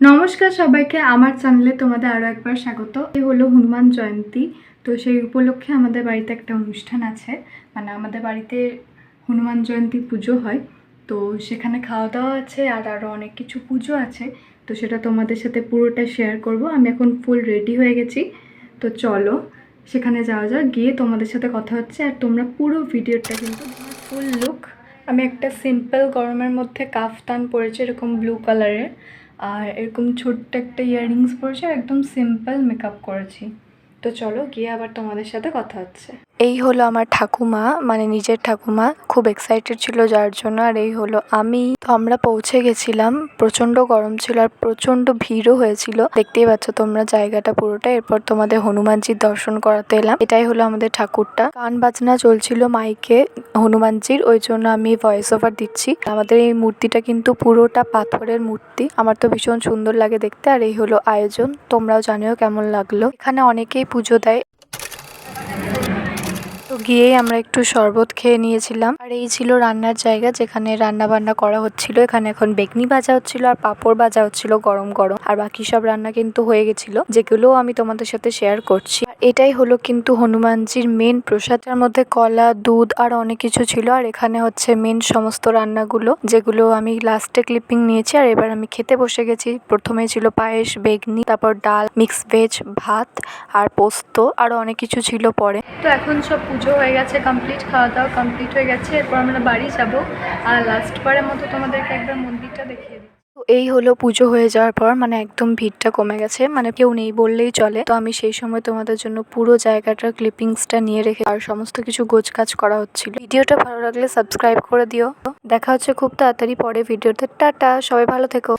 নমস্কার সবাইকে, আমার চ্যানেলে তোমাদের আরও একবার স্বাগত। এ হলো হনুমান জয়ন্তী। তো সেই উপলক্ষে আমাদের বাড়িতে একটা অনুষ্ঠান আছে। মানে আমাদের বাড়িতে হনুমান জয়ন্তী পুজো হয়। তো সেখানে খাওয়া দাওয়া আছে আর আরও অনেক কিছু পুজো আছে। তো সেটা তোমাদের সাথে পুরোটা শেয়ার করব। আমি এখন ফুল রেডি হয়ে গেছি। তো চলো, সেখানে যাওয়া যাক। গিয়ে তোমাদের সাথে কথা হচ্ছে আর তোমরা পুরো ভিডিওটা কিন্তু ফুল লুক আমি একটা সিম্পল গরমের মধ্যে কাফতান পরেছি, এরকম ব্লু কালারের আর এরকম ছোট্ট একটা ইয়াররিংস পরেছি আর একদম সিম্পল মেকআপ করেছি। তো চলো গিয়ে আবার তোমাদের সাথে কথা হচ্ছে। এই হলো আমার ঠাকুমা মানে নিজের ঠাকুমা। খুব এক্সাইটেড ছিল যার জন্য, আর এই হলো আমি। তো আমরা পৌঁছে গেছিলাম, প্রচণ্ড গরম ছিল আর প্রচণ্ড ভিড়ও হয়েছিল। দেখতেই পাচ্ছ তোমরা জায়গাটা পুরোটা, এরপর তোমাদের হনুমানজির দর্শন করাতে এলাম। এটাই হলো আমাদের ঠাকুরটা। গান বাজনা চলছিল মাইকে হনুমানজির, ওই জন্য আমি ভয়েস ওভার দিচ্ছি। আমাদের এই মূর্তিটা কিন্তু পুরোটা পাথরের মূর্তি। আমার তো ভীষণ সুন্দর লাগে দেখতে, আর এই হলো আয়োজন। তোমরাও জানিও কেমন লাগল। এখানে অনেকেই পুজো দেয়। তো গিয়েই আমরা একটু শরবত খেয়ে নিয়েছিলাম। আর এই ছিল রান্নার জায়গা যেখানে রান্না বান্না করা হচ্ছিল। এখানে এখন বেগনি ভাজা হচ্ছিল আর পাঁপড় ভাজা হচ্ছিল গরম গরম। আর বাকি সব রান্না কিন্তু হয়ে গেছিল যেগুলো আমি তোমাদের সাথে শেয়ার করছি। এটাই হলো কিন্তু হনুমানজির মেন প্রসাদের মধ্যে কলা, দুধ আর অনেক কিছু ছিল। আর এখানে হচ্ছে মেন সমস্ত রান্নাগুলো, যেগুলো আমি লাস্টে ক্লিপিং নিয়েছি। আর এবার আমি খেতে বসে গেছি। প্রথমে ছিল পায়েস, বেগনি, তারপর ডাল মিক্স ভেজ ভাত আর পোস্ত আরও অনেক কিছু ছিল পরে। তো এখন সব পুজো হয়ে গেছে কমপ্লিট খাওয়া দাওয়া কমপ্লিট হয়ে গেছে। এরপর আমরা বাড়ি যাব। আর লাস্ট বারের মতো তোমাদেরকে একবার মন্দিরটা দেখিয়ে দিই। তো এই হলো পুজো হয়ে যাওয়ার পর মানে একদম ভিড়টা কমে গেছে। মানে কেউ নেই বললেই চলে। তো আমি সেই সময় তোমাদের জন্য পুরো জায়গাটার ক্লিপিংসটা নিয়ে রেখে আর সমস্ত কিছু গোছ কাজ করা হচ্ছিল। ভিডিওটা ভালো লাগলে সাবস্ক্রাইব করে দিও। দেখা হচ্ছে খুব তাড়াতাড়ি পরে ভিডিওতে। টাটা! সবাই ভালো থেকো।